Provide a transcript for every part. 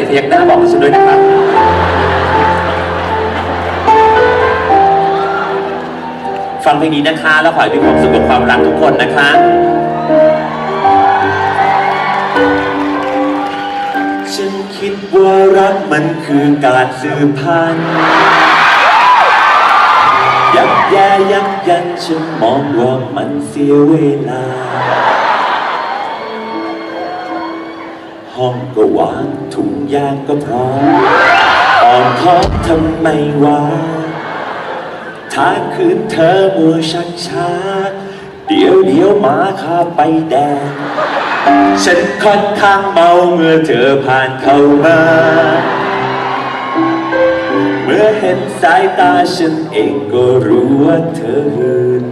ร่เธอยังหน้าบอกฉันด้วยนะครับฟังเพลงนี้นะคะ แล้วขอให้มีความสุขกับความรักทุกคนนะคะฉันคิดว่ารักมันคือการสืบพันธุ์ยักแย่ยักยันฉันมองว่ามันเสียเวลา ห้องก็วางถุงยางก็พร้อมอ่อนท้องทำไมวะถ้าคืนเธอมัวชักช้าเดี๋ยวเดี๋ยวหมาคาไปแดง ฉันค่อนข้างเมาเมื่อเธอผ่านเข้ามา เมื่อเห็นสายตาฉันเองก็รู้ว่าเธอหืน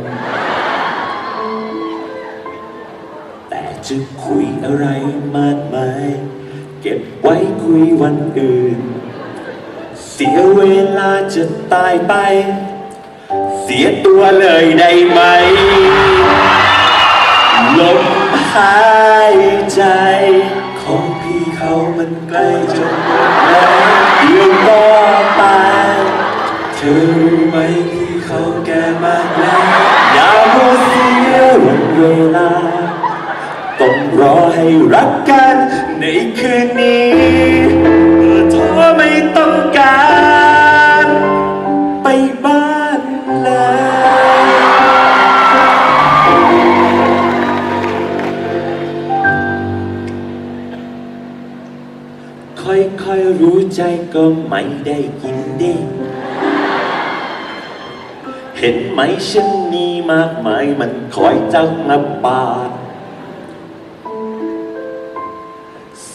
จะคุยอะไรมากมาย เก็บไว้คุยวันอื่น เสียเวลาจะตายไป เสียตัวเลยได้ไหมลมหายใจ ของพี่เขามันใกล้จะหมดแล้วเดี๋ยวก็ตายเธอรู้ไหมพี่เขาแก่มากแล้วอย่ามัวเสียวันเวลา งรอให้รักกันในคืนนี้เธอไม่ต้องการ ไปบ้านเลยค่อยๆรู้ใจก็ไม่ได้กินเด้เห็นไหมฉันมีมากมายมันคอยจังมาปาด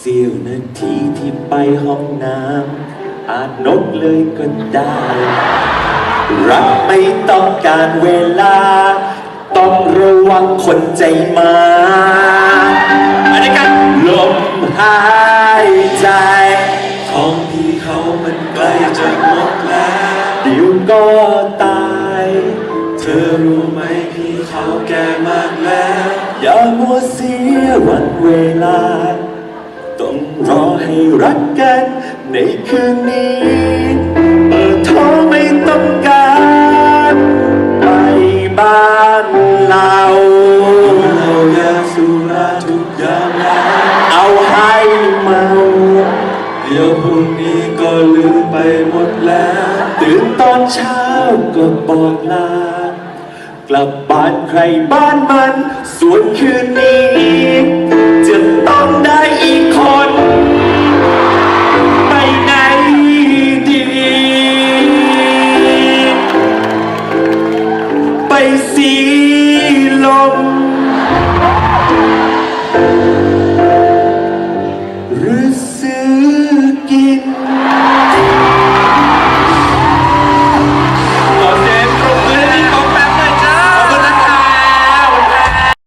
เสี้ยวนาทีที่ไปห้องน้ำอาจนกเลยก็ได้ รักไม่ต้องการเวลา ต้องระวังคนใจมาอันนี้กันลมหายใจ ของพี่เขามันใกล้จะหมดแล้ว เดี๋ยวก็ตาย เธอรู้ไหมพี่เขาแก่มากแล้ว อย่ามัวเสียวันเวลา รอให้รักกัน ในคืนนี้เปิดท้องไม่ต้องการไปบ้านเราเรายาสุราทุกอย่างแล้วเอาให้เมาเดี๋ยวพรุ่งนี้ก็ลืมไปหมดแล้วตื่นตอนเช้าก็บอกลากลับบ้านใครบ้านมัน ส่วนคืนนี้จะต้องได้